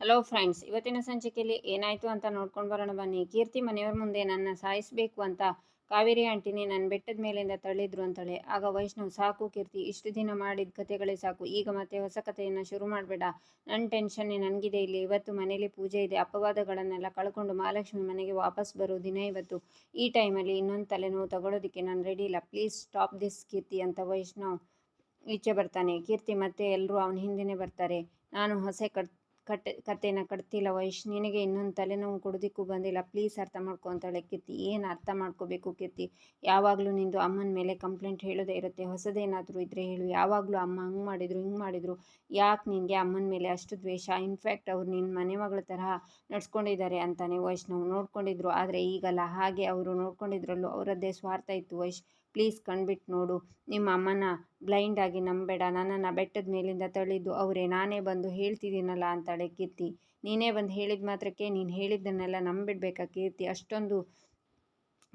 Hello friends ಇವತ್ತಿನ ಸಂಚಿಕೆಯಲ್ಲಿ ಏನಾಯಿತು ಅಂತ ನೋಡ್ಕೊಂಡು ಬರೋಣ ಬನ್ನಿ. ಕೀರ್ತಿ ಮನೆಯವ್ರ ಮುಂದೆ ನನ್ನ ಸಾಯಿಸಬೇಕು ಅಂತ ಕಾವೇರಿ ಆಂಟಿನಿ ನನ್ನ ಬೆಟ್ಟದ ಮೇಲಿಂದ ತಳ್ಳಿದ್ರು ಅಂತಾಳೆ. ಆಗ ವೈಷ್ಣವ್, ಸಾಕು ಕೀರ್ತಿ, ಇಷ್ಟು ದಿನ ಮಾಡಿದ ಕಥೆಗಳೇ ಸಾಕು. ಈಗ ಮತ್ತೆ ಹೊಸ ಕಥೆಯನ್ನು ಶುರು ಮಾಡಬೇಡ. ನನ್ನ ಟೆನ್ಷನ್ನೇ ನನಗಿದೆ ಇಲ್ಲಿ. ಇವತ್ತು ಮನೇಲಿ ಪೂಜೆ ಇದೆ. ಅಪವಾದಗಳನ್ನೆಲ್ಲ ಕಳ್ಕೊಂಡು ಮಹಾಲಕ್ಷ್ಮಿ ಮನೆಗೆ ವಾಪಸ್ ಬರೋ ದಿನ ಇವತ್ತು. ಈ ಟೈಮಲ್ಲಿ ಇನ್ನೊಂದು ತಲೆನೋವು ತಗೊಳ್ಳೋದಕ್ಕೆ ನಾನು ರೆಡಿ ಇಲ್ಲ. ಪ್ಲೀಸ್ ಸ್ಟಾಪ್ ದಿಸ್ ಕೀರ್ತಿ, ಅಂತ ವೈಷ್ಣವ್ ಈಚೆ ಬರ್ತಾನೆ. ಕೀರ್ತಿ ಮತ್ತೆ ಎಲ್ಲರೂ ಅವನ ಹಿಂದೆನೇ ಬರ್ತಾರೆ. ನಾನು ಹೊಸ ಕಟ್ ಕಟ್ ಕತೆನ ಕಟ್ತಿಲ್ಲ ವಯಸ್ಸು ನಿನಗೆ ಇನ್ನೊಂದು ತಲೆನೋವು ಕೊಡೋದಿಕ್ಕೂ ಬಂದಿಲ್ಲ ಪ್ಲೀಸ್ ಅರ್ಥ ಮಾಡ್ಕೊ ಅಂತಾಳೆ ಕೀರ್ತಿ ಏನು ಅರ್ಥ ಮಾಡ್ಕೋಬೇಕು ಕೀರ್ತಿ ಯಾವಾಗಲೂ ನಿಂದು ಅಮ್ಮನ ಮೇಲೆ ಕಂಪ್ಲೇಂಟ್ ಹೇಳೋದೇ ಇರುತ್ತೆ. ಹೊಸದೇನಾದರೂ ಇದ್ದರೆ ಹೇಳು. ಯಾವಾಗಲೂ ಅಮ್ಮ ಹಂಗೆ ಮಾಡಿದ್ರು, ಹಿಂಗೆ ಮಾಡಿದ್ರು. ಯಾಕೆ ನಿನಗೆ ಅಮ್ಮನ ಮೇಲೆ ಅಷ್ಟು ದ್ವೇಷ? ಇನ್ಫ್ಯಾಕ್ಟ್ ಅವ್ರು ನಿನ್ನ ಮನೆ ಮಗಳ ತರಹ ನಡ್ಸ್ಕೊಂಡಿದ್ದಾರೆ ಅಂತಾನೆ ನಾವು ನೋಡ್ಕೊಂಡಿದ್ರು. ಆದರೆ ಈಗಲ್ಲ ಹಾಗೆ ಅವರು ನೋಡ್ಕೊಂಡಿದ್ರಲ್ಲೂ ಅವರದ್ದೇ ಸ್ವಾರ್ಥ ಇತ್ತು ವೈಶ್. ಪ್ಲೀಸ್ ಕಣ್ಬಿಟ್ಟು ನೋಡು. ನಿಮ್ಮ ಅಮ್ಮನ ಬ್ಲೈಂಡಾಗಿ ನಂಬೇಡ. ನನ್ನನ್ನು ಬೆಟ್ಟದ ಮೇಲಿಂದ ತಳಿದು ಅವರೇ. ನಾನೇ ಬಂದು ಹೇಳ್ತಿದ್ದೀನಲ್ಲ ಅಂತಾಳೆ ಕೀರ್ತಿ. ನೀನೇ ಬಂದು ಹೇಳಿದ ಮಾತ್ರಕ್ಕೆ ನೀನು ಹೇಳಿದ್ದನ್ನೆಲ್ಲ ನಂಬಿಡ್ಬೇಕಾ ಕೀರ್ತಿ? ಅಷ್ಟೊಂದು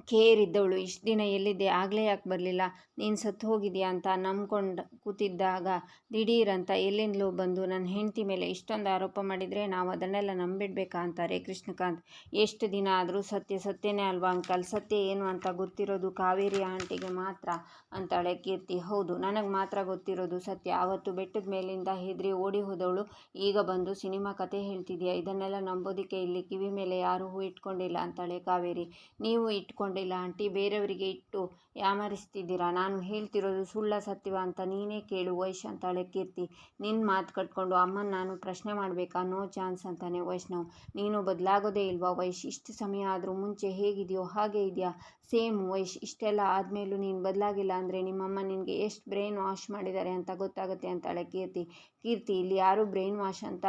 ಕೇರ್ ಇದ್ದವಳು, ಇಷ್ಟು ದಿನ ಎಲ್ಲಿದ್ದೆ? ಆಗಲೇ ಯಾಕೆ ಬರಲಿಲ್ಲ? ನೀನು ಸತ್ತು ಹೋಗಿದ್ಯಾ ಅಂತ ನಂಬ್ಕೊಂಡು ಕೂತಿದ್ದಾಗ ದಿಢೀರಂತ ಎಲ್ಲಿಂದಲೂ ಬಂದು ನನ್ನ ಹೆಂಡತಿ ಮೇಲೆ ಇಷ್ಟೊಂದು ಆರೋಪ ಮಾಡಿದರೆ ನಾವು ಅದನ್ನೆಲ್ಲ ನಂಬಿಡ್ಬೇಕಾ ಅಂತಾರೆ ಕೃಷ್ಣಕಾಂತ್. ಎಷ್ಟು ದಿನ ಆದರೂ ಸತ್ಯ ಸತ್ಯನೇ ಅಲ್ವಾ ಅಂಕಲ್? ಸತ್ಯ ಏನು ಅಂತ ಗೊತ್ತಿರೋದು ಕಾವೇರಿ ಆಂಟಿಗೆ ಮಾತ್ರ ಅಂತಾಳೆ ಕೀರ್ತಿ. ಹೌದು, ನನಗೆ ಮಾತ್ರ ಗೊತ್ತಿರೋದು ಸತ್ಯ. ಆವತ್ತು ಬೆಟ್ಟದ ಮೇಲಿಂದ ಹೆದರಿ ಓಡಿ ಹೋದವಳು ಈಗ ಬಂದು ಸಿನಿಮಾ ಕತೆ ಹೇಳ್ತಿದ್ಯಾ? ಇದನ್ನೆಲ್ಲ ನಂಬೋದಕ್ಕೆ ಇಲ್ಲಿ ಕಿವಿ ಮೇಲೆ ಯಾರೂ ಹೂ ಇಟ್ಕೊಂಡಿಲ್ಲ ಅಂತಾಳೆ ಕಾವೇರಿ. ನೀವು ಇಟ್ಕೊಂಡು ಇಟ್ಕೊಂಡಿಲ್ಲ ಆಂಟಿ, ಬೇರೆಯವರಿಗೆ ಇಟ್ಟು ಯಾಮರಿಸ್ತಿದ್ದೀರಾ? ನಾನು ಹೇಳ್ತಿರೋದು ಸುಳ್ಳ ಸತ್ಯವ ಅಂತ ನೀನೇ ಕೇಳು, ವೈಶ್ ಅಂತಾಳೆ ಕೀರ್ತಿ. ನಿನ್ನ ಮಾತು ಕಟ್ಕೊಂಡು, ಅಮ್ಮನ ನಾನು ಪ್ರಶ್ನೆ ಮಾಡಬೇಕಾ? ನೋ ಚಾನ್ಸ್ ಅಂತಾನೆ ವೈಷ್ಣವ್. ನೀನು ಬದಲಾಗೋದೇ ಇಲ್ವಾ ವೈಶ್? ಇಷ್ಟು ಸಮಯ ಆದರೂ ಮುಂಚೆ ಹೇಗಿದೆಯೋ ಹಾಗೆ ಇದೆಯಾ? ಸೇಮ್ ವೈಶ್, ಇಷ್ಟೆಲ್ಲ ಆದಮೇಲೂ ನೀನು ಬದಲಾಗಿಲ್ಲ ಅಂದರೆ ನಿಮ್ಮಮ್ಮ ನಿನಗೆ ಎಷ್ಟು ಬ್ರೈನ್ ವಾಶ್ ಮಾಡಿದ್ದಾರೆ ಅಂತ ಗೊತ್ತಾಗುತ್ತೆ ಅಂತಾಳೆ ಕೀರ್ತಿ. ಕೀರ್ತಿ, ಇಲ್ಲಿ ಯಾರು ಬ್ರೈನ್ ವಾಶ್ ಅಂತ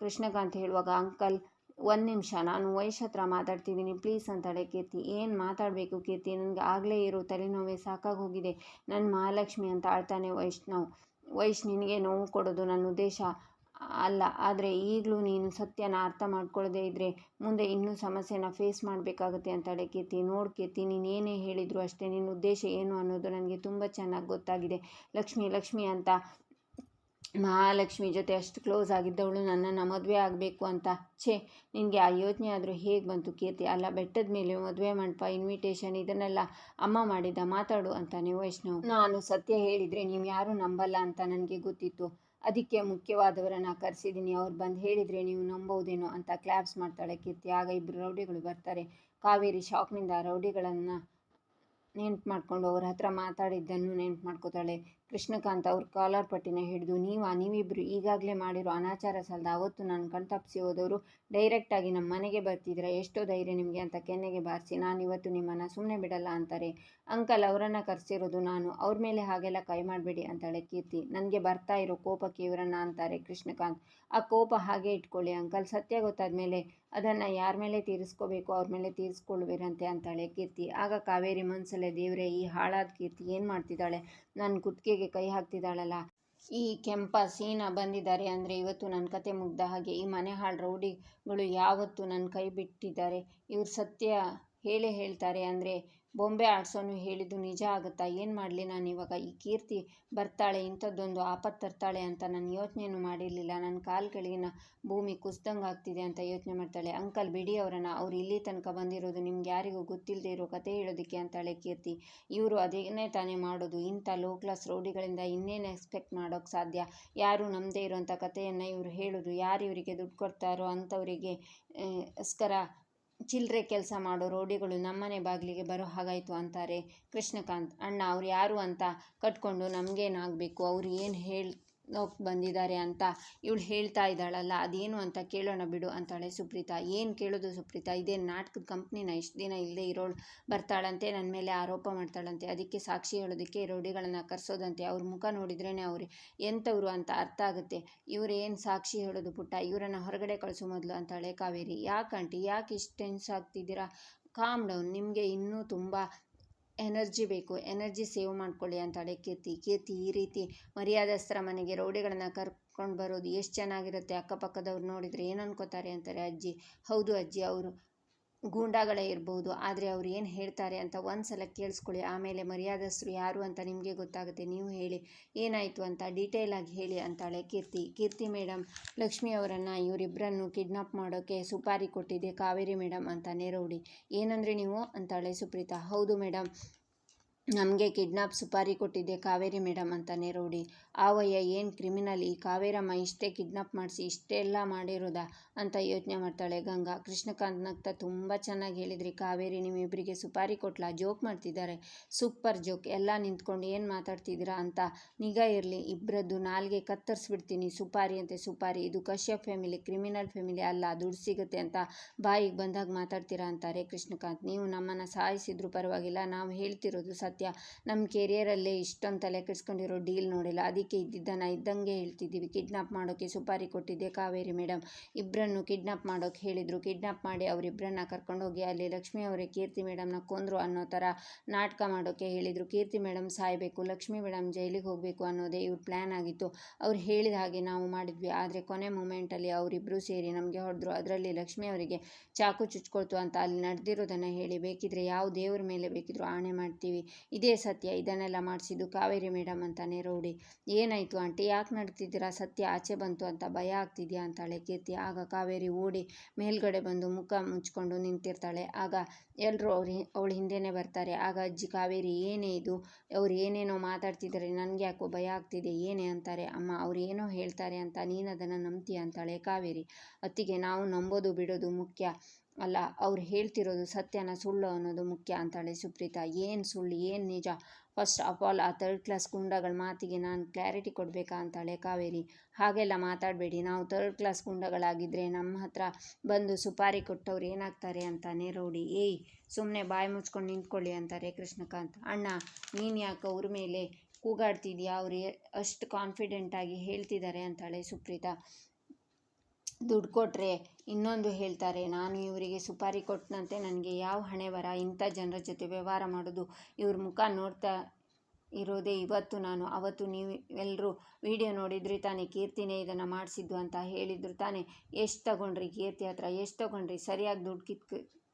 ಕೃಷ್ಣಕಾಂತ್ ಹೇಳುವಾಗ, ಅಂಕಲ್ ಒಂದು ನಿಮಿಷ, ನಾನು ವಯಸ್ಸು ಹತ್ರ ಮಾತಾಡ್ತಿದ್ದೀನಿ. ಪ್ಲೀಸ್ ಅಂತಾಳೆ ಕೀರ್ತಿ. ಏನು ಮಾತಾಡಬೇಕು ಕೀರ್ತಿ? ನನಗೆ ಆಗಲೇ ಇರೋ ತಲೆನೋವೇ ಸಾಕಾಗಿ ಹೋಗಿದೆ ನನ್ನ ಮಹಾಲಕ್ಷ್ಮಿ ಅಂತ ಆಳ್ತಾನೆ ವೈಷ್ಣವ್ ವಯಸ್ಸು ನಿನಗೆ ನೋವು ಕೊಡೋದು ನನ್ನ ಉದ್ದೇಶ ಅಲ್ಲ, ಆದರೆ ಈಗಲೂ ನೀನು ಸತ್ಯನ ಅರ್ಥ ಮಾಡ್ಕೊಳ್ಳದೆ ಇದ್ದರೆ ಮುಂದೆ ಇನ್ನೂ ಸಮಸ್ಯೆನ ಫೇಸ್ ಮಾಡಬೇಕಾಗುತ್ತೆ ಅಂತಾಳೆ ಕೀರ್ತಿ. ನೋಡಿ ಕೀರ್ತಿ, ನೀನು ಏನೇ ಹೇಳಿದ್ರು ಅಷ್ಟೇ ನಿನ್ನ ಉದ್ದೇಶ ಏನು ಅನ್ನೋದು ನನಗೆ ತುಂಬ ಚೆನ್ನಾಗಿ ಗೊತ್ತಾಗಿದೆ. ಲಕ್ಷ್ಮಿ ಲಕ್ಷ್ಮಿ ಅಂತ ಮಹಾಲಕ್ಷ್ಮಿ ಜೊತೆ ಅಷ್ಟು ಕ್ಲೋಸ್ ಆಗಿದ್ದವಳು ನನ್ನನ್ನು ಮದುವೆ ಆಗಬೇಕು ಅಂತ. ಛೇ, ನಿನಗೆ ಆ ಯೋಚನೆ ಆದರೂ ಹೇಗೆ ಬಂತು ಕೀರ್ತಿ? ಅಲ್ಲ, ಬೆಟ್ಟದ ಮೇಲೆ ಮದುವೆ ಮಂಟಪ ಇನ್ವಿಟೇಷನ್ ಇದನ್ನೆಲ್ಲ ಅಮ್ಮ ಮಾಡಿದ್ದ ಮಾತಾಡು ಅಂತಾನೆ ವೈಷ್ಣವ್. ನಾನು ಸತ್ಯ ಹೇಳಿದರೆ ನೀವು ಯಾರೂ ನಂಬಲ್ಲ ಅಂತ ನನಗೆ ಗೊತ್ತಿತ್ತು. ಅದಕ್ಕೆ ಮುಖ್ಯವಾದವರನ್ನು ಕರೆಸಿದ್ದೀನಿ ಅವ್ರು ಬಂದು ಹೇಳಿದರೆ ನೀವು ನಂಬೋದೇನೋ ಅಂತ ಕ್ಲಾಪ್ಸ್ ಮಾಡ್ತಾಳೆ ಕೀರ್ತಿ. ಆಗ ಇಬ್ಬರು ರೌಡಿಗಳು ಬರ್ತಾರೆ. ಕಾವೇರಿ ಶಾಕ್ನಿಂದ ರೌಡಿಗಳನ್ನು ನೆನ್ಪು ಮಾಡ್ಕೊಂಡು ಅವ್ರ ಹತ್ರ ಮಾತಾಡಿದ್ದನ್ನು ನೆನ್ಪು ಮಾಡ್ಕೋತಾಳೆ. ಕೃಷ್ಣಕಾಂತ್ ಅವ್ರ ಕಾಲರ್ ಪಟ್ಟಿನ ಹಿಡಿದು, ನೀವು? ನೀವಿಬ್ರು ಈಗಾಗಲೇ ಮಾಡಿರೋ ಅನಾಚಾರ ಸಲ್ದ ಅವತ್ತು ನಾನು ಕಣ್ತಪ್ಪಿಸಿ ಹೋದವರು ಡೈರೆಕ್ಟಾಗಿ ನಮ್ಮ ಮನೆಗೆ ಬರ್ತಿದ್ರೆ, ಎಷ್ಟೋ ಧೈರ್ಯ ನಿಮಗೆ ಅಂತ ಕೆನ್ನೆಗೆ ಬಾರಿಸಿ, ನಾನು ಇವತ್ತು ನಿಮ್ಮನ್ನು ಸುಮ್ಮನೆ ಬಿಡಲ್ಲ ಅಂತಾರೆ. ಅಂಕಲ್ ಅವರನ್ನು ಕರೆಸಿರೋದು ನಾನು, ಅವ್ರ ಮೇಲೆ ಹಾಗೆಲ್ಲ ಕೈ ಮಾಡಬೇಡಿ ಅಂತಾಳೆ ಕೀರ್ತಿ. ನನಗೆ ಬರ್ತಾ ಇರೋ ಕೋಪಕ್ಕೆ ಇವರನ್ನ ಅಂತಾರೆ ಕೃಷ್ಣಕಾಂತ್. ಆ ಕೋಪ ಹಾಗೆ ಇಟ್ಕೊಳ್ಳಿ ಅಂಕಲ್, ಸತ್ಯ ಗೊತ್ತಾದ ಮೇಲೆ ಅದನ್ನು ಯಾರ ಮೇಲೆ ತೀರಿಸ್ಕೋಬೇಕು ಅವ್ರ ಮೇಲೆ ತೀರಿಸ್ಕೊಳ್ಬೇರಂತೆ ಅಂತಾಳೆ ಕೀರ್ತಿ. ಆಗ ಕಾವೇರಿ ಮನಸಲ್ಲೇ ದೇವರೇ, ಈ ಹಾಳಾದ ಕೀರ್ತಿ ಏನು ಮಾಡ್ತಿದ್ದಾಳೆ? ನನ್ನ ಕುತ್ತಿಗೆಗೆ ಕೈ ಹಾಕ್ತಿದ್ದಾಳಲ್ಲ. ಈ ಕೆಂಪ ಸೀನ ಬಂದಿದ್ದಾರೆ ಅಂದರೆ ಇವತ್ತು ನನ್ನ ಕತೆ ಮುಗ್ದ ಹಾಗೆ ಈ ಮನೆ ಹಾಳು ರೌಡಿಗಳು ಯಾವತ್ತು ನನ್ನ ಕೈ ಬಿಟ್ಟಿದ್ದಾರೆ. ಇವ್ರು ಸತ್ಯ ಹೇಳೇ ಹೇಳ್ತಾರೆ ಅಂದರೆ ಬೊಂಬೆ ಆಡ್ಸೋನು ಹೇಳಿದ್ದು ನಿಜ ಆಗುತ್ತಾ? ಏನು ಮಾಡಲಿ ನಾನು ಇವಾಗ? ಈ ಕೀರ್ತಿ ಬರ್ತಾಳೆ, ಇಂಥದ್ದೊಂದು ಆಪತ್ತು ತರ್ತಾಳೆ ಅಂತ ನಾನು ಯೋಚನೆಯೂ ಮಾಡಿರಲಿಲ್ಲ. ನನ್ನ ಕಾಲ್ಗಳಿಗಿನ ಭೂಮಿ ಕುಸ್ದಂಗೆ ಆಗ್ತಿದೆ ಅಂತ ಯೋಚನೆ ಮಾಡ್ತಾಳೆ. ಅಂಕಲ್, ಬಿಡಿ ಅವರನ್ನ. ಅವ್ರು ಇಲ್ಲಿ ತನಕ ಬಂದಿರೋದು ನಿಮ್ಗೆ ಯಾರಿಗೂ ಗೊತ್ತಿಲ್ಲದೆ ಇರೋ ಕತೆ ಹೇಳೋದಕ್ಕೆ ಅಂತಾಳೆ ಕೀರ್ತಿ. ಇವರು ಅದೇನೇ ತಾನೇ ಮಾಡೋದು? ಇಂಥ ಲೋ ಕ್ಲಾಸ್ ರೌಡಿಗಳಿಂದ ಇನ್ನೇನು ಎಕ್ಸ್ಪೆಕ್ಟ್ ಮಾಡೋಕ್ಕೆ ಸಾಧ್ಯ? ಯಾರು ನಮ್ಮದೇ ಇರೋಂಥ ಕಥೆಯನ್ನು ಇವರು ಹೇಳೋದು? ಯಾರು ಇವರಿಗೆ ದುಡ್ಡು ಕೊಡ್ತಾರೋ ಅಂಥವರಿಗೆ ಸ್ಕರ ಚಿಲ್ಲರೆ ಕೆಲಸ ಮಾಡೋ ರೋಡಿಗಳು ನಮ್ಮನೆ ಬಾಗಿಲಿಗೆ ಬರೋ ಹಾಗಾಯಿತು ಅಂತಾರೆ ಕೃಷ್ಣಕಾಂತ್. ಅಣ್ಣ, ಅವ್ರು ಯಾರು ಅಂತ ಕಟ್ಕೊಂಡು ನಮಗೇನಾಗಬೇಕು? ಅವ್ರು ಏನು ಹೇಳಿ ಬಂದಿದ್ದಾರೆ ಅಂತ ಇವಳು ಹೇಳ್ತಾ ಇದ್ದಾಳಲ್ಲ, ಅದೇನು ಅಂತ ಕೇಳೋಣ ಬಿಡು ಅಂತಾಳೆ ಸುಪ್ರೀತಾ. ಏನು ಕೇಳೋದು ಸುಪ್ರೀತಾ? ಇದೇನು ನಾಟಕದ ಕಂಪ್ನಿನ ಇಷ್ಟು ದಿನ ಇಲ್ಲದೆ ಇರೋಳು ಬರ್ತಾಳಂತೆ ನನ್ನ ಮೇಲೆ ಆರೋಪ ಮಾಡ್ತಾಳಂತೆ, ಅದಕ್ಕೆ ಸಾಕ್ಷಿ ಹೇಳೋದಕ್ಕೆ ರೌಡಿಗಳನ್ನು ಕರೆಸೋದಂತೆ. ಅವ್ರ ಮುಖ ನೋಡಿದ್ರೇ ಅವ್ರು ಎಂಥವ್ರು ಅಂತ ಅರ್ಥ ಆಗುತ್ತೆ. ಇವರೇನು ಸಾಕ್ಷಿ ಹೇಳೋದು ಪುಟ್ಟ? ಇವರನ್ನು ಹೊರಗಡೆ ಕಳಿಸೋ ಮೊದಲು ಅಂತಾಳೆ ಕಾವೇರಿ. ಯಾಕಂಟಿ ಯಾಕೆ ಇಷ್ಟು ಟೆನ್ಸ್ ಆಗ್ತಿದ್ದೀರಾ? ಕಾಮ್ ಡೌನ್ ನಿಮಗೆ ಇನ್ನೂ ತುಂಬ ಎನರ್ಜಿ ಬೇಕು, ಎನರ್ಜಿ ಸೇವ್ ಮಾಡ್ಕೊಳ್ಳಿ ಅಂತಾಳೆ ಕೀರ್ತಿ ಕೀರ್ತಿ ಈ ರೀತಿ ಮರ್ಯಾದಸ್ಥರ ಮನೆಗೆ ರೌಡಿಗಳನ್ನು ಕರ್ಕೊಂಡು ಬರೋದು ಎಷ್ಟು ಚೆನ್ನಾಗಿರುತ್ತೆ ಅಕ್ಕಪಕ್ಕದವ್ರು ನೋಡಿದರೆ ಏನು ಅನ್ಕೋತಾರೆ ಅಂತಾರೆ ಅಜ್ಜಿ? ಹೌದು ಅಜ್ಜಿ, ಅವರು ಗೂಂಡಾಗಳೇ ಇರ್ಬೋದು. ಆದರೆ ಅವ್ರು ಏನು ಹೇಳ್ತಾರೆ ಅಂತ ಒಂದು ಸಲ ಕೇಳಿಸ್ಕೊಳ್ಳಿ. ಆಮೇಲೆ ಮರ್ಯಾದಸ್ಥರು ಯಾರು ಅಂತ ನಿಮಗೆ ಗೊತ್ತಾಗುತ್ತೆ. ನೀವು ಹೇಳಿ. ಏನಾಯಿತು ಅಂತ ಡೀಟೇಲಾಗಿ ಹೇಳಿ ಅಂತಾಳೆ ಕೀರ್ತಿ. ಕೀರ್ತಿ ಮೇಡಮ್ ಲಕ್ಷ್ಮಿ ಅವರನ್ನು ಇವರಿಬ್ಬರನ್ನು ಕಿಡ್ನಾಪ್ ಮಾಡೋಕ್ಕೆ ಸುಪಾರಿ ಕೊಟ್ಟಿದ್ದೆ ಕಾವೇರಿ ಮೇಡಮ್ ಅಂತ ನೆರವುಡಿ ಏನಂದರೆ ನೀವು? ಅಂತಾಳೆ ಸುಪ್ರೀತಾ. ಹೌದು ಮೇಡಮ್ ನಮಗೆ ಕಿಡ್ನಾಪ್ ಸುಪಾರಿ ಕೊಟ್ಟಿದ್ದೆ ಕಾವೇರಿ ಮೇಡಮ್ ಅಂತಾನೆ ರೌಡಿ ಆವಯ್ಯ, ಏನು ಕ್ರಿಮಿನಲ್? ಈ ಕಾವೇರಮ್ಮ ಇಷ್ಟೇ ಕಿಡ್ನಾಪ್ ಮಾಡಿಸಿ ಇಷ್ಟೆಲ್ಲ ಮಾಡಿರೋದಾ ಅಂತ ಯೋಚನೆ ಮಾಡ್ತಾಳೆ ಗಂಗಾ. ಕೃಷ್ಣಕಾಂತ್ ನಗ್ತಾ ತುಂಬ ಚೆನ್ನಾಗಿ ಹೇಳಿದ್ರಿ ಕಾವೇರಿ ನಿಮ್ಮಿಬ್ಬರಿಗೆ ಸುಪಾರಿ ಕೊಟ್ಲಾ, ಜೋಕ್ ಮಾಡ್ತಿದ್ದಾರೆ. ಸೂಪರ್ ಜೋಕ್, ಎಲ್ಲ ನಿಂತ್ಕೊಂಡು ಏನು ಮಾತಾಡ್ತಿದ್ದೀರಾ ಅಂತ. ನಿಗಾ ಇರಲಿ ಇಬ್ಬರದ್ದು ನಾಲ್ಗೆ ಕತ್ತರಿಸ್ಬಿಡ್ತೀನಿ, ಸುಪಾರಿ ಅಂತೆ ಸುಪಾರಿ. ಇದು ಕಶ್ಯಪ್ ಫ್ಯಾಮಿಲಿ, ಕ್ರಿಮಿನಲ್ ಫ್ಯಾಮಿಲಿ ಅಲ್ಲ, ದುಡ್ಡು ಸಿಗುತ್ತೆ ಅಂತ ಬಾಯಿಗೆ ಬಂದಾಗ ಮಾತಾಡ್ತೀರಾ ಅಂತಾರೆ ಕೃಷ್ಣಕಾಂತ್. ನೀವು ನಮ್ಮನ್ನು ಸಾಯಿಸಿದ್ರು ಪರವಾಗಿಲ್ಲ, ನಾವು ಹೇಳ್ತಿರೋದು ನಮ್ಮ ಕೆರಿಯರಲ್ಲೇ ಇಷ್ಟೊಂದು ತಲೆ ಕೆಡಿಸ್ಕೊಂಡಿರೋ ಡೀಲ್ ನೋಡಿಲ್ಲ. ಅದಕ್ಕೆ ಇದ್ದಿದ್ದನ್ನು ಇದ್ದಂಗೆ ಹೇಳ್ತಿದ್ದೀವಿ. ಕಿಡ್ನಾಪ್ ಮಾಡೋಕ್ಕೆ ಸುಪಾರಿ ಕೊಟ್ಟಿದ್ದೆ ಕಾವೇರಿ ಮೇಡಮ್ ಇಬ್ಬರನ್ನು ಕಿಡ್ನಾಪ್ ಮಾಡೋಕ್ಕೆ ಹೇಳಿದರು. ಕಿಡ್ನಾಪ್ ಮಾಡಿ ಅವರಿಬ್ಬರನ್ನ ಕರ್ಕೊಂಡೋಗಿ ಅಲ್ಲಿ ಲಕ್ಷ್ಮಿ ಅವರೇ ಕೀರ್ತಿ ಮೇಡಮ್ನ ಕೊಂದರು ಅನ್ನೋ ಥರ ನಾಟಕ ಮಾಡೋಕ್ಕೆ ಹೇಳಿದರು. ಕೀರ್ತಿ ಮೇಡಮ್ ಸಾಯಬೇಕು, ಲಕ್ಷ್ಮಿ ಮೇಡಮ್ ಜೈಲಿಗೆ ಹೋಗಬೇಕು ಅನ್ನೋದೇ ಇವ್ರ ಪ್ಲ್ಯಾನ್ ಆಗಿತ್ತು. ಅವ್ರು ಹೇಳಿದ ಹಾಗೆ ನಾವು ಮಾಡಿದ್ವಿ. ಆದರೆ ಕೊನೆ ಮೂಮೆಂಟಲ್ಲಿ ಅವರಿಬ್ಬರು ಸೇರಿ ನಮಗೆ ಹೊಡೆದ್ರು. ಅದರಲ್ಲಿ ಲಕ್ಷ್ಮಿ ಅವರಿಗೆ ಚಾಕು ಚುಚ್ಕೊಳ್ತು ಅಂತ ಅಲ್ಲಿ ನಡೆದಿರೋದನ್ನು ಹೇಳಿ ಬೇಕಿದ್ರೆ ಯಾವ ದೇವ್ರ ಮೇಲೆ ಬೇಕಿದ್ರು ಆಣೆ ಮಾಡ್ತೀವಿ. ಇದೇ ಸತ್ಯ, ಇದನ್ನೆಲ್ಲ ಮಾಡಿಸಿದ್ದು ಕಾವೇರಿ ಮೇಡಮ್ ಅಂತಾನೆ ರೌಡಿ. ಏನಾಯಿತು ಆಂಟಿ? ಯಾಕೆ ನಡ್ತಿದ್ದೀರಾ? ಸತ್ಯ ಆಚೆ ಬಂತು ಅಂತ ಭಯ ಆಗ್ತಿದ್ಯಾ ಅಂತಾಳೆ ಕೀರ್ತಿ. ಆಗ ಕಾವೇರಿ ಓಡಿ ಮೇಲ್ಗಡೆ ಬಂದು ಮುಖ ಮುಚ್ಕೊಂಡು ನಿಂತಿರ್ತಾಳೆ. ಆಗ ಎಲ್ಲರೂ ಅವ್ರು, ಅವಳು ಹಿಂದೆನೇ ಬರ್ತಾರೆ. ಆಗ ಅಜ್ಜಿ, ಕಾವೇರಿ, ಏನೇ ಇದು? ಅವ್ರು ಏನೇನೋ ಮಾತಾಡ್ತಿದ್ದಾರೆ ನನಗೆ ಯಾಕೋ ಭಯ ಆಗ್ತಿದೆ, ಏನೇ ಅಂತಾರೆ? ಅಮ್ಮ, ಅವ್ರು ಏನೋ ಹೇಳ್ತಾರೆ ಅಂತ ನೀನು ಅದನ್ನು ನಂಬ್ತೀಯ ಅಂತಾಳೆ ಕಾವೇರಿ. ಅತ್ತಿಗೆ ನಾವು ನಂಬೋದು ಬಿಡೋದು ಮುಖ್ಯ. ಅಲ್ಲ, ಅವ್ರು ಹೇಳ್ತಿರೋದು ಸತ್ಯನ ಸುಳ್ಳು ಅನ್ನೋದು ಮುಖ್ಯ ಅಂತಾಳೆ ಸುಪ್ರೀತಾ. ಏನು ಸುಳ್ಳು, ಏನು ನಿಜ? ಫಸ್ಟ್ ಆಫ್ ಆಲ್ ಆ ತರ್ಡ್ ಕ್ಲಾಸ್ ಗುಂಡಗಳ ಮಾತಿಗೆ ನಾನು ಕ್ಲಾರಿಟಿ ಕೊಡಬೇಕಾ ಅಂತಾಳೆ ಕಾವೇರಿ. ಹಾಗೆಲ್ಲ ಮಾತಾಡಬೇಡಿ. ನಾವು ಥರ್ಡ್ ಕ್ಲಾಸ್ ಗುಂಡಗಳಾಗಿದ್ದರೆ ನಮ್ಮ ಹತ್ರ ಬಂದು ಸುಪಾರಿ ಕೊಟ್ಟವ್ರು ಏನಾಗ್ತಾರೆ ಅಂತಾನೆ ರೌಡಿ ಏಯ್ ಸುಮ್ಮನೆ ಬಾಯಿ ಮುಚ್ಕೊಂಡು ನಿಂತ್ಕೊಳ್ಳಿ ಅಂತಾರೆ ಕೃಷ್ಣಕಾಂತ್. ಅಣ್ಣ, ನೀನು ಯಾಕೆ ಅವ್ರ ಮೇಲೆ ಕೂಗಾಡ್ತಿದ್ಯಾ? ಅವ್ರು ಅಷ್ಟು ಕಾನ್ಫಿಡೆಂಟಾಗಿ ಹೇಳ್ತಿದ್ದಾರೆ ಅಂತಾಳೆ ಸುಪ್ರೀತಾ. ದುಡ್ಡು ಕೊಟ್ಟರೆ ಇನ್ನೊಂದು ಹೇಳ್ತಾರೆ, ನಾನು ಇವರಿಗೆ ಸುಪಾರಿ ಕೊಟ್ಟನಂತೆ ನನಗೆ ಯಾವ ಹಣೆ ಬರ ಇಂಥ ಜನರ ಜೊತೆ ವ್ಯವಹಾರ ಮಾಡೋದು ಇವ್ರ ಮುಖ ನೋಡ್ತಾ ಇರೋದೇ ಇವತ್ತು ನಾನು. ಅವತ್ತು ನೀವು ಎಲ್ಲರೂ ವಿಡಿಯೋ ನೋಡಿದ್ರಿ ತಾನೇ? ಕೀರ್ತಿನೇ ಇದನ್ನು ಮಾಡಿಸಿದ್ದು ಅಂತ ಹೇಳಿದ್ರು ತಾನೇ. ಎಷ್ಟು ತಗೊಂಡ್ರಿ ಕೀರ್ತಿ ಹತ್ರ? ಎಷ್ಟು ತಗೊಂಡ್ರಿ? ಸರಿಯಾಗಿ ದುಡ್ಡು ಕಿತ್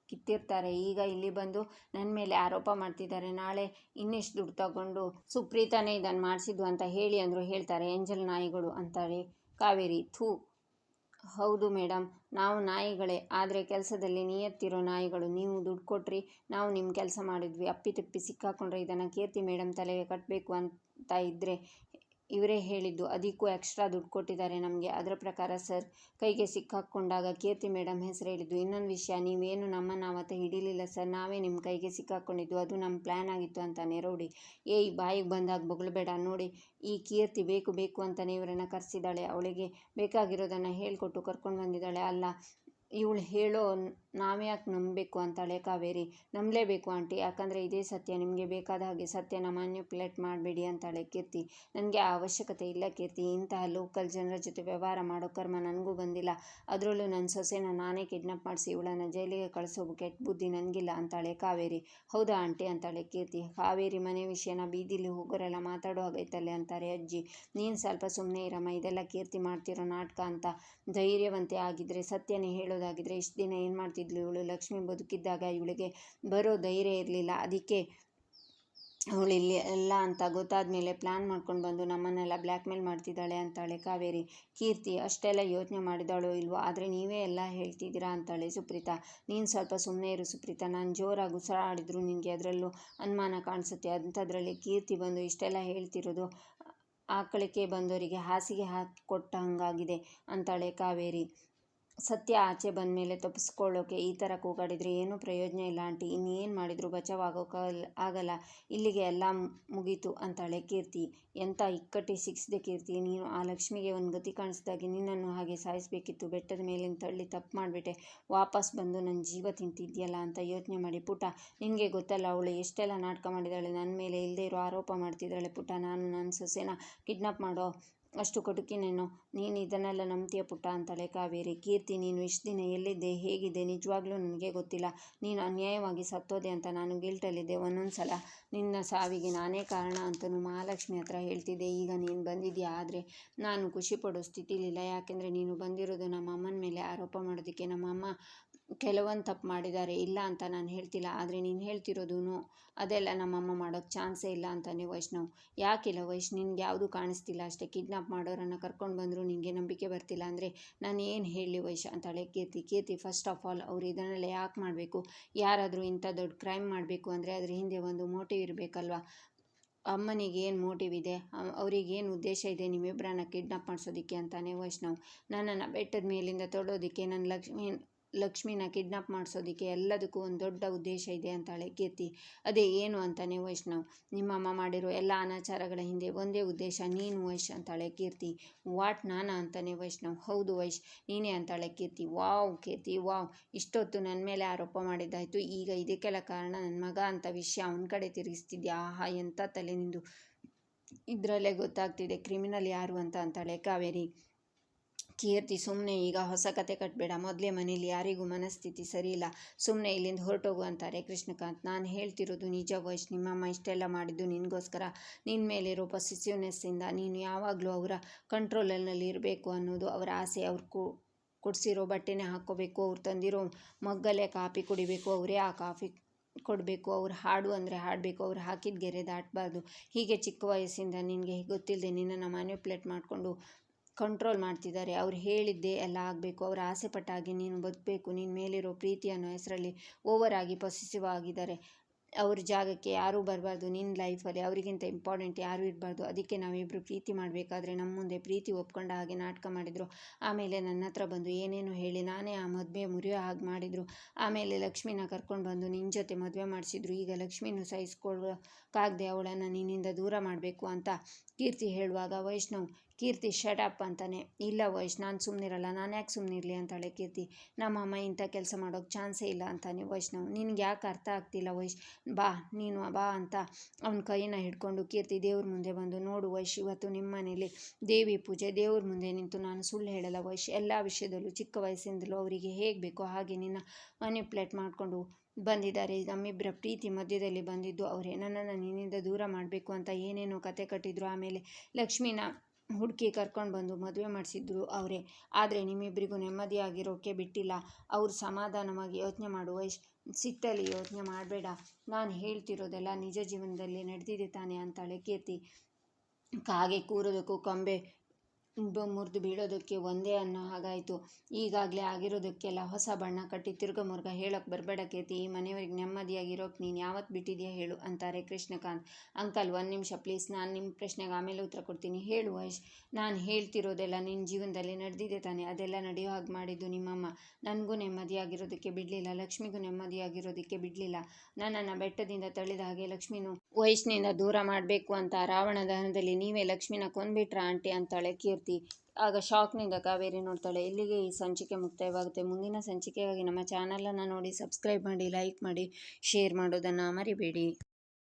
ಕಿತ್ತಿರ್ತಾರೆ. ಈಗ ಇಲ್ಲಿ ಬಂದು ನನ್ನ ಮೇಲೆ ಆರೋಪ ಮಾಡ್ತಿದ್ದಾರೆ. ನಾಳೆ ಇನ್ನೆಷ್ಟು ದುಡ್ಡು ತಗೊಂಡು ಸುಪ್ರೀತಾನೇ ಇದನ್ನು ಮಾಡಿಸಿದ್ದು ಅಂತ ಹೇಳಿ ಅಂದರು ಹೇಳ್ತಾರೆ. ಏಂಜಲ್ ನಾಯಿಗಳು ಅಂತಾರೆ. ಕಾವೇರಿ ಥೂ. ಹೌದು ಮೇಡಮ್ ನಾವು ನಾಯಿಗಳೇ, ಆದರೆ ಕೆಲಸದಲ್ಲಿ ನಿಯತ್ತಿರೋ ನಾಯಿಗಳು, ನೀವು ದುಡ್ಡು ಕೊಟ್ರಿ, ನಾವು ನಿಮ್ಮ ಕೆಲಸ ಮಾಡಿದ್ವಿ ಅಪ್ಪಿತಪ್ಪಿ ಸಿಕ್ಕಾಕೊಂಡ್ರೆ ಇದನ್ನು ಕೀರ್ತಿ ಮೇಡಮ್ ತಲೆಗೆ ಕಟ್ಟಬೇಕು ಅಂತ ಇದ್ದರೆ ಇವರೇ ಹೇಳಿದ್ದು, ಅದಕ್ಕೂ ಎಕ್ಸ್ಟ್ರಾ ದುಡ್ಡು ಕೊಟ್ಟಿದ್ದಾರೆ ನಮಗೆ. ಅದರ ಪ್ರಕಾರ ಸರ್, ಕೈಗೆ ಸಿಕ್ಕಾಕ್ಕೊಂಡಾಗ ಕೀರ್ತಿ ಮೇಡಮ್ ಹೆಸರು ಹೇಳಿದ್ದು. ಇನ್ನೊಂದು ವಿಷಯ, ನೀವೇನು ನಮ್ಮನ್ನು ಆವತ್ತು ಹಿಡಿಲಿಲ್ಲ ಸರ್. ನಾವೇ ನಿಮ್ಮ ಕೈಗೆ ಸಿಕ್ಕಾಕ್ಕೊಂಡಿದ್ದು ಅದು ನಮ್ಮ ಪ್ಲ್ಯಾನ್ ಆಗಿತ್ತು ಅಂತಾನೆ. ರೌಡಿ. ಏಯ್, ಬಾಯಿಗೆ ಬಂದಾಗ ಬೊಗಳ್ಬೇಡ. ನೋಡಿ, ಈ ಕೀರ್ತಿ ಬೇಕು ಬೇಕು ಅಂತಲೇ ಇವರನ್ನು ಕರೆಸಿದ್ದಾಳೆ. ಅವಳಿಗೆ ಬೇಕಾಗಿರೋದನ್ನು ಹೇಳಿಕೊಟ್ಟು ಕರ್ಕೊಂಡು ಬಂದಿದ್ದಾಳೆ. ಅಲ್ಲ ಇವಳು ಹೇಳೋ ನಾವೇ ಯಾಕೆ ನಂಬಬೇಕು ಅಂತಾಳೆ ಕಾವೇರಿ, ನಂಬಲೇಬೇಕು ಆಂಟಿ. ಯಾಕಂದರೆ ಇದೇ ಸತ್ಯ, ನಿಮಗೆ ಬೇಕಾದ ಹಾಗೆ ಸತ್ಯನ ಮ್ಯಾನ್ಯುಪ್ಯುಲೇಟ್ ಮಾಡಬೇಡಿ ಅಂತಾಳೆ ಕೀರ್ತಿ. ನನಗೆ ಆ ಅವಶ್ಯಕತೆ ಇಲ್ಲ ಕೀರ್ತಿ. ಇಂತಹ ಲೋಕಲ್ ಜನರ ಜೊತೆ ವ್ಯವಹಾರ ಮಾಡೋ ಕರ್ಮ ನನಗೂ ಬಂದಿಲ್ಲ. ಅದರಲ್ಲೂ ನನ್ನ ಸೊಸೆನ ನಾನೇ ಕಿಡ್ನಾಪ್ ಮಾಡಿಸಿ ಇವಳನ್ನು ಜೈಲಿಗೆ ಕಳಿಸೋ ಕೆಟ್ಟ ಬುದ್ಧಿ ನನಗಿಲ್ಲ ಅಂತಾಳೆ ಕಾವೇರಿ. ಹೌದಾ ಆಂಟಿ ಅಂತಾಳೆ ಕೀರ್ತಿ. ಕಾವೇರಿ ಮನೆ ವಿಷಯನ ಬೀದಿಲಿ ಹೋಗೋರೆಲ್ಲ ಮಾತಾಡೋ ಹಾಗೈತಲ್ಲೇ ಅಂತಾರೆ ಅಜ್ಜಿ. ನೀನು ಸ್ವಲ್ಪ ಸುಮ್ಮನೆ ಇರಮ್ಮ, ಇದೆಲ್ಲ ಕೀರ್ತಿ ಮಾಡ್ತಿರೋ ನಾಟಕ ಅಂತ ಧೈರ್ಯವಂತೆ ಆಗಿದ್ದರೆ ಸತ್ಯನೇ ಹೇಳೋದಾಗಿದ್ದರೆ ಇಷ್ಟು ದಿನ ಏನು ಮಾಡ್ತಿದ್ಲು ಇವಳು? ಲಕ್ಷ್ಮಿ ಬದುಕಿದ್ದಾಗ ಇವಳಿಗೆ ಬರೋ ಧೈರ್ಯ ಇರಲಿಲ್ಲ. ಅದಕ್ಕೆ ಅವಳು ಇಲ್ಲಿ ಎಲ್ಲ ಅಂತ ಗೊತ್ತಾದ ಮೇಲೆ ಪ್ಲ್ಯಾನ್ ಮಾಡ್ಕೊಂಡು ಬಂದು ನಮ್ಮನ್ನೆಲ್ಲ ಬ್ಲ್ಯಾಕ್ ಮೇಲ್ ಮಾಡ್ತಿದ್ದಾಳೆ ಅಂತಾಳೆ ಕಾವೇರಿ. ಕೀರ್ತಿ, ಅಷ್ಟೆಲ್ಲ ಯೋಚನೆ ಮಾಡಿದಾಳೋ ಇಲ್ವೋ? ಆದರೆ ನೀವೇ ಎಲ್ಲ ಹೇಳ್ತಿದ್ದೀರಾ ಅಂತಾಳೆ ಸುಪ್ರೀತಾ. ನೀನು ಸ್ವಲ್ಪ ಸುಮ್ಮನೆ ಇರು ಸುಪ್ರೀತಾ. ನಾನು ಜೋರಾಗಿ ಉಸಿರಾಡಿದ್ರು ನಿನಗೆ ಅದರಲ್ಲೂ ಅನುಮಾನ ಕಾಣಿಸುತ್ತೆ. ಅಂಥದ್ರಲ್ಲಿ ಕೀರ್ತಿ ಬಂದು ಇಷ್ಟೆಲ್ಲ ಹೇಳ್ತಿರೋದು ಆಕಳಿಕೆ ಬಂದವರಿಗೆ ಹಾಸಿಗೆ ಹಾಕಿ ಕೊಟ್ಟ ಹಂಗಾಗಿದೆ ಅಂತಾಳೆ ಕಾವೇರಿ. ಸತ್ಯ ಆಚೆ ಬಂದ ಮೇಲೆ ತಪ್ಪಿಸ್ಕೊಳ್ಳೋಕೆ ಈ ಥರ ಕೂಗಾಡಿದರೆ ಏನೂ ಪ್ರಯೋಜನ ಇಲ್ಲ ಆಂಟಿ. ಇನ್ನೇನು ಮಾಡಿದರೂ ಬಚಾವಾಗೋಕ್ಕಲ್ಲ ಆಗಲ್ಲ. ಇಲ್ಲಿಗೆ ಎಲ್ಲ ಮುಗೀತು ಅಂತಾಳೆ ಕೀರ್ತಿ. ಎಂಥ ಇಕ್ಕಟ್ಟಿ ಸಿಕ್ಕಿಸಿದೆ ಕೀರ್ತಿ. ನೀನು ಆ ಲಕ್ಷ್ಮಿಗೆ ಒಂದು ಗತಿ ಕಾಣಿಸಿದಾಗೆ ನಿನ್ನನ್ನು ಹಾಗೆ ಸಾಯಿಸಬೇಕಿತ್ತು. ಬೆಟ್ಟದ ಮೇಲಿನ ತಳ್ಳಿ ತಪ್ಪು ಮಾಡಿಬಿಟ್ಟೆ. ವಾಪಸ್ ಬಂದು ನನ್ನ ಜೀವ ತಿಂತಿದ್ಯಲ್ಲ ಅಂತ ಯೋಚನೆ ಮಾಡಿ ಪುಟ. ನಿನಗೆ ಗೊತ್ತಲ್ಲ, ಅವಳು ಎಷ್ಟೆಲ್ಲ ನಾಟಕ ಮಾಡಿದಾಳೆ. ನನ್ನ ಮೇಲೆ ಇಲ್ಲದೇ ಇರೋ ಆರೋಪ ಮಾಡ್ತಿದ್ದಾಳೆ ಪುಟ. ನಾನು ನನ್ನ ಸೊಸೆನ ಕಿಡ್ನಾಪ್ ಮಾಡೋ ಅಷ್ಟು ಕಟುಕಿನೇನು, ನೀನು ಇದನ್ನೆಲ್ಲ ನಂಬ್ತೀಯ ಪುಟ್ಟ ಅಂತಾಳೆ ಕಾವೇರಿ. ಕೀರ್ತಿ, ನೀನು ಇಷ್ಟು ದಿನ ಎಲ್ಲಿದ್ದೆ, ಹೇಗಿದೆ, ನಿಜವಾಗ್ಲೂ ನನಗೆ ಗೊತ್ತಿಲ್ಲ. ನೀನು ಅನ್ಯಾಯವಾಗಿ ಸತ್ತೋದೆ ಅಂತ ನಾನು ಗಿಲ್ಟಲ್ಲಿದ್ದೆ ಒಂದೊಂದು ಸಲ ನಿನ್ನ ಸಾವಿಗೆ ನಾನೇ ಕಾರಣ ಅಂತಲೂ ಮಹಾಲಕ್ಷ್ಮಿ ಹತ್ರ ಹೇಳ್ತಿದ್ದೆ. ಈಗ ನೀನು ಬಂದಿದ್ಯಾ? ಆದರೆ ನಾನು ಖುಷಿ ಪಡೋ ಸ್ಥಿತಿಲಿಲ್ಲ. ಯಾಕೆಂದರೆ ನೀನು ಬಂದಿರೋದು ನಮ್ಮ ಅಮ್ಮನ ಮೇಲೆ ಆರೋಪ ಮಾಡೋದಕ್ಕೆ. ನಮ್ಮಮ್ಮ ಕೆಲವೊಂದು ತಪ್ಪು ಮಾಡಿದ್ದಾರೆ, ಇಲ್ಲ ಅಂತ ನಾನು ಹೇಳ್ತಿಲ್ಲ, ಆದರೆ ನೀನು ಹೇಳ್ತಿರೋದು ಅದೆಲ್ಲ ನಮ್ಮಮ್ಮ ಮಾಡೋಕ್ಕೆ ಚಾನ್ಸೇ ಇಲ್ಲ ಅಂತಾನೆ ವೈಷ್ಣವ್. ಯಾಕಿಲ್ಲ ವೈಶ್, ನಿನ್ಗೆ ಯಾವುದೂ ಕಾಣಿಸ್ತಿಲ್ಲ ಅಷ್ಟೇ, ಕಿಡ್ನಾಪ್ ಮಾಡೋರನ್ನು ಕರ್ಕೊಂಡು ಬಂದರೂ ನಿನಗೆ ನಂಬಿಕೆ ಬರ್ತಿಲ್ಲ ಅಂದರೆ ನಾನು ಏನು ಹೇಳಿ ವೈಶ್ ಅಂತಾಳೆ Keerthi. Keerthi first of all ಅವ್ರು ಇದನ್ನೆಲ್ಲ ಯಾಕೆ ಮಾಡಬೇಕು? ಯಾರಾದರೂ ಇಂಥ ದೊಡ್ಡ ಕ್ರೈಮ್ ಮಾಡಬೇಕು ಅಂದರೆ ಅದ್ರ ಹಿಂದೆ ಒಂದು ಮೋಟಿವ್ ಇರಬೇಕಲ್ವ? ಅಮ್ಮನಿಗೆ ಏನು ಮೋಟಿವ್ ಇದೆ? ಅವ್ರಿಗೇನು ಉದ್ದೇಶ ಇದೆ ನಿಮ್ಮಿಬ್ಬರನ್ನ ಕಿಡ್ನಾಪ್ ಮಾಡಿಸೋದಕ್ಕೆ ಅಂತಾನೆ ವೈಷ್ಣವ್. ನನ್ನನ್ನು ಬೆಟ್ಟದ ಮೇಲಿಂದ ತೊಡೋದಕ್ಕೆ ನನ್ನ ಲಕ್ಷ್ಮಿ ಲಕ್ಷ್ಮಿನ ಕಿಡ್ನಾಪ್ ಮಾಡಿಸೋದಕ್ಕೆ ಎಲ್ಲದಕ್ಕೂ ಒಂದು ದೊಡ್ಡ ಉದ್ದೇಶ ಇದೆ ಅಂತಾಳೆ ಕೀರ್ತಿ. ಅದೇ ಏನು ಅಂತಾನೆ ವೈಷ್ಣವ್? ನಿಮ್ಮಮ್ಮ ಮಾಡಿರೋ ಎಲ್ಲ ಅನಾಚಾರಗಳ ಹಿಂದೆ ಒಂದೇ ಉದ್ದೇಶ, ನೀನು ವೈಶ್ ಅಂತಾಳೆ ಕೀರ್ತಿ. ವಾಟ್ ನಾನ ಅಂತಾನೆ ವೈಷ್ಣವ್. ಹೌದು ವೈಶ್, ನೀನೇ ಅಂತಾಳೆ ಕೀರ್ತಿ. ವಾವ್ ಕೀರ್ತಿ, ವಾವ್. ಇಷ್ಟೊತ್ತು ನನ್ನ ಮೇಲೆ ಆರೋಪ ಮಾಡಿದ್ದಾಯಿತು. ಈಗ ಇದಕ್ಕೆಲ್ಲ ಕಾರಣ ನನ್ನ ಮಗ ಅಂತ ವಿಷಯ ಅವನ ಕಡೆ ತಿರುಗಿಸ್ತಿದ್ಯಾ? ಆಹಾ, ಎಂಥ ತಲೆ ನಿಂದು ಇದರಲ್ಲೇ ಗೊತ್ತಾಗ್ತಿದೆ, ಕ್ರಿಮಿನಲ್ ಯಾರು ಅಂತ ಅಂತಾಳೆ ಕಾವೇರಿ. ಕೀರ್ತಿ ಸುಮ್ಮನೆ ಈಗ ಹೊಸ ಕತೆ ಕಟ್ಟಬೇಡ ಮೊದಲೇ ಮನೇಲಿ ಯಾರಿಗೂ ಮನಸ್ಥಿತಿ ಸರಿಯಿಲ್ಲ ಸುಮ್ಮನೆ ಇಲ್ಲಿಂದ ಹೊರಟೋಗು ಅಂತಾರೆ ಕೃಷ್ಣಕಾಂತ್. ನಾನು ಹೇಳ್ತಿರೋದು ನಿಜ ವಯಸ್ಸು ನಿಮ್ಮಮ್ಮ ಇಷ್ಟೆಲ್ಲ ಮಾಡಿದ್ದು ನಿನಗೋಸ್ಕರ. ನಿನ್ನ ಮೇಲಿರೋ ಪೊಸಿಸಿವ್ನೆಸ್ಸಿಂದ ನೀನು ಯಾವಾಗಲೂ ಅವರ ಕಂಟ್ರೋಲಲ್ಲಿ ಇರಬೇಕು ಅನ್ನೋದು ಅವರ ಆಸೆ. ಅವ್ರ ಕೊಡಿಸಿರೋ ಬಟ್ಟೆನೇ ಹಾಕ್ಕೋಬೇಕು, ಅವ್ರು ತಂದಿರೋ ಮಗ್ಗಲ್ಲೇ ಕಾಫಿ ಕುಡಿಬೇಕು, ಅವರೇ ಆ ಕಾಫಿ ಕೊಡಬೇಕು, ಅವ್ರು ಹಾಡು ಅಂದರೆ ಹಾಡಬೇಕು, ಅವ್ರು ಹಾಕಿದ ಗೆರೆ ದಾಟಬಾರ್ದು. ಹೀಗೆ ಚಿಕ್ಕ ವಯಸ್ಸಿಂದ ನಿನಗೆ ಗೊತ್ತಿಲ್ಲದೆ ನಿನ್ನನ್ನು ಮ್ಯಾನ್ಯುಪ್ಲೇಟ್ ಮಾಡಿಕೊಂಡು ಕಂಟ್ರೋಲ್ ಮಾಡ್ತಿದ್ದಾರೆ. ಅವ್ರು ಹೇಳಿದ್ದೇ ಎಲ್ಲ ಆಗಬೇಕು. ಅವ್ರು ಆಸೆ ಪಟ್ಟಾಗಿ ನೀನು ಬದುಕಬೇಕು ನಿನ್ನ ಮೇಲಿರೋ ಪ್ರೀತಿ ಅನ್ನೋ ಹೆಸರಲ್ಲಿ ಓವರ್ ಆಗಿ ಪೊಸೆಸಿವ್ ಆಗಿದ್ದಾರೆ. ಅವ್ರ ಜಾಗಕ್ಕೆ ಯಾರೂ ಬರಬಾರ್ದು. ನಿನ್ನ ಲೈಫಲ್ಲಿ ಅವರಿಗಿಂತ ಇಂಪಾರ್ಟೆಂಟ್ ಯಾರೂ ಇರಬಾರ್ದು. ಅದಕ್ಕೆ ನಾವಿಬ್ಬರು ಪ್ರೀತಿ ಮಾಡಬೇಕಾದ್ರೆ ನಮ್ಮ ಮುಂದೆ ಪ್ರೀತಿ ಒಪ್ಕೊಂಡ ಹಾಗೆ ನಾಟಕ ಮಾಡಿದರು. ಆಮೇಲೆ ನನ್ನ ಹತ್ರ ಬಂದು ಏನೇನು ಹೇಳಿ ನಾನೇ ಆ ಮದುವೆ ಮುರಿಯೋ ಹಾಗೆ ಮಾಡಿದರು. ಆಮೇಲೆ ಲಕ್ಷ್ಮಿನ ಕರ್ಕೊಂಡು ಬಂದು ನಿನ್ನ ಜೊತೆ ಮದುವೆ ಮಾಡಿಸಿದ್ರು. ಈಗ ಲಕ್ಷ್ಮಿನೂ ಸಹಿಸ್ಕೊಳ್ಳೋಕ್ಕಾಗದೆ ಅವಳನ್ನು ನಿನ್ನಿಂದ ದೂರ ಮಾಡಬೇಕು ಅಂತ ಕೀರ್ತಿ ಹೇಳುವಾಗ ವೈಷ್ಣವ್ ಕೀರ್ತಿ ಶಟಪ್ ಅಂತಾನೆ. ಇಲ್ಲ ವಯಸ್ಸು ನಾನು ಸುಮ್ಮನಿರಲ್ಲ ನಾನು ಯಾಕೆ ಸುಮ್ಮನಿರಲಿ ಅಂತಾಳೆ ಕೀರ್ತಿ. ನಮ್ಮಮ್ಮ ಇಂಥ ಕೆಲಸ ಮಾಡೋಕ್ಕೆ ಚಾನ್ಸೇ ಇಲ್ಲ ಅಂತಾನೆ ವೈಷ್ಣವ್ ನಿನ್ಗೆ ಯಾಕೆ ಅರ್ಥ ಆಗ್ತಿಲ್ಲ ವೈಶ್? ಬಾ, ನೀನು ಬಾ ಅಂತ ಅವನ ಕೈನ ಹಿಡ್ಕೊಂಡು ಕೀರ್ತಿ ದೇವ್ರ ಮುಂದೆ ಬಂದು, ನೋಡು ವೈಶ್, ಇವತ್ತು ನಿಮ್ಮ ಮನೇಲಿ ದೇವಿ ಪೂಜೆ, ದೇವ್ರ ಮುಂದೆ ನಿಂತು ನಾನು ಸುಳ್ಳು ಹೇಳಲ್ಲ ವೈಶ್. ಎಲ್ಲ ವಿಷಯದಲ್ಲೂ ಚಿಕ್ಕ ವಯಸ್ಸಿಂದಲೂ ಅವರಿಗೆ ಹೇಗೆ ಬೇಕೋ ಹಾಗೆ ನಿನ್ನ ಮನಿಪ್ಲೇಟ್ ಮಾಡಿಕೊಂಡು ಬಂದಿದ್ದಾರೆ. ನಮ್ಮಿಬ್ಬರ ಪ್ರೀತಿ ಮಧ್ಯದಲ್ಲಿ ಬಂದಿದ್ದು ಅವರೇ. ನನ್ನನ್ನು ನಿನ್ನಿಂದ ದೂರ ಮಾಡಬೇಕು ಅಂತ ಏನೇನೋ ಕತೆ ಕಟ್ಟಿದ್ರು. ಆಮೇಲೆ ಲಕ್ಷ್ಮಿನ ಹುಡುಕಿ ಕರ್ಕೊಂಡು ಬಂದು ಮದುವೆ ಮಾಡಿಸಿದ್ರು ಅವರೇ. ಆದರೆ ನಿಮ್ಮಿಬ್ಬರಿಗೂ ನೆಮ್ಮದಿಯಾಗಿರೋಕ್ಕೆ ಬಿಟ್ಟಿಲ್ಲ. ಅವರು ಸಮಾಧಾನವಾಗಿ ಯೋಚನೆ ಮಾಡುವ ಸಿಟ್ಟಲ್ಲಿ ಯೋಚನೆ ಮಾಡಬೇಡ. ನಾನು ಹೇಳ್ತಿರೋದೆಲ್ಲ ನಿಜ ಜೀವನದಲ್ಲಿ ನಡೆದಿದೆ ತಾನೆ ಅಂತಾಳೆ ಕೀರ್ತಿ. ಕಾಗೆ ಕೂರೋದಕ್ಕೂ ಕಂಬೆ ಮುರಿದು ಬೀಳೋದಕ್ಕೆ ಒಂದೇ ಅನ್ನೋ ಹಾಗಾಯಿತು. ಈಗಾಗಲೇ ಆಗಿರೋದಕ್ಕೆಲ್ಲ ಹೊಸ ಬಣ್ಣ ಕಟ್ಟಿ ತಿರ್ಗ ಮುರ್ಗ ಹೇಳೋಕ್ಕೆ ಬರಬೇಡ ಕೇತಿ, ಈ ಮನೆಯವ್ರಿಗೆ ನೆಮ್ಮದಿಯಾಗಿರೋಕೆ ನೀನು ಯಾವತ್ತು ಬಿಟ್ಟಿದೆಯಾ ಹೇಳು ಅಂತಾರೆ ಕೃಷ್ಣಕಾಂತ್. ಅಂಕಲ್ ಒಂದು ನಿಮಿಷ ಪ್ಲೀಸ್, ನಾನು ನಿಮ್ಮ ಪ್ರಶ್ನೆಗೆ ಆಮೇಲೆ ಉತ್ತರ ಕೊಡ್ತೀನಿ. ಹೇಳು ವಯಸ್ ನಾನು ಹೇಳ್ತಿರೋದೆಲ್ಲ ನಿನ್ನ ಜೀವನದಲ್ಲಿ ನಡೆದಿದೆ ತಾನೆ, ಅದೆಲ್ಲ ನಡೆಯೋ ಹಾಗೆ ಮಾಡಿದ್ದು ನಿಮ್ಮಮ್ಮ. ನನಗೂ ನೆಮ್ಮದಿಯಾಗಿರೋದಕ್ಕೆ ಬಿಡಲಿಲ್ಲ, ಲಕ್ಷ್ಮಿಗೂ ನೆಮ್ಮದಿಯಾಗಿರೋದಕ್ಕೆ ಬಿಡಲಿಲ್ಲ. ನನ್ನನ್ನು ಬೆಟ್ಟದಿಂದ ತಳ್ಳಿದ ಹಾಗೆ ಲಕ್ಷ್ಮಿನು ವಯಸ್ಸಿನಿಂದ ದೂರ ಮಾಡಬೇಕು ಅಂತ ರಾವಣ ದಹನದಲ್ಲಿ ನೀವೇ ಲಕ್ಷ್ಮಿನ ಕೊಂದ್ಬಿಟ್ರ ಆಂಟಿ ಅಂತಾಳೆ ಕೀರ್ತಿ. ಆಗ ಶಾಕ್ನಿಂದ ಕಾವೇರಿ ನೋಡ್ತಾಳೆ, ಇಲ್ಲಿಗೆ ಈ ಸಂಚಿಕೆ ಮುಕ್ತಾಯವಾಗುತ್ತೆ. ಮುಂದಿನ ಸಂಚಿಕೆಗಾಗಿ ನಮ್ಮ ಚಾನಲನ್ನು ನೋಡಿ ಸಬ್ಸ್ಕ್ರೈಬ್ ಮಾಡಿ ಲೈಕ್ ಮಾಡಿ ಶೇರ್ ಮಾಡೋದನ್ನು ಮರಿಬೇಡಿ.